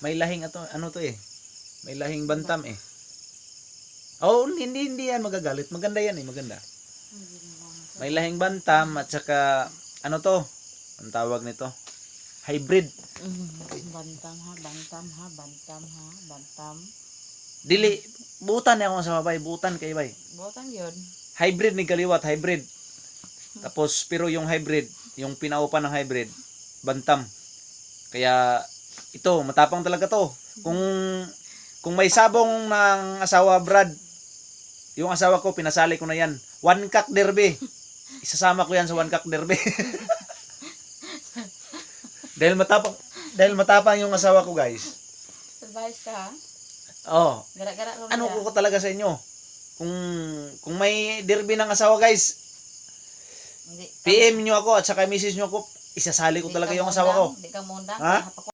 May lahing ato, ano to eh. May lahing bantam eh. Oh, hindi, hindi yan magagalit. Maganda yan eh, maganda. May lahing bantam at saka, ano to? Ang tawag nito? Hybrid. Mm, bantam ha, bantam ha, bantam ha, bantam. Dili, butan niya ako sa babay. Butan kay bay. Butan yun. Hybrid ni kaliwat, hybrid. Tapos, pero yung hybrid, yung pinaupa ng hybrid, bantam. Kaya, ito, matapang talaga to. Kung, kung may sabong ng asawa, Brad, yung asawa ko, pinasali ko na yan. One cock derby. Isasama ko yan sa one cock derby. dahil matapang, dahil matapang yung asawa ko, guys. Advice ka ha? Oh, Gara-gara ano nila. ko talaga sa inyo? Kung, kung may derby ng asawa, guys, Hindi. PM nyo ako at saka message nyo ako, isasali ko talaga yung asawa ko. mundang, Di ka mundang. Ha? Ha?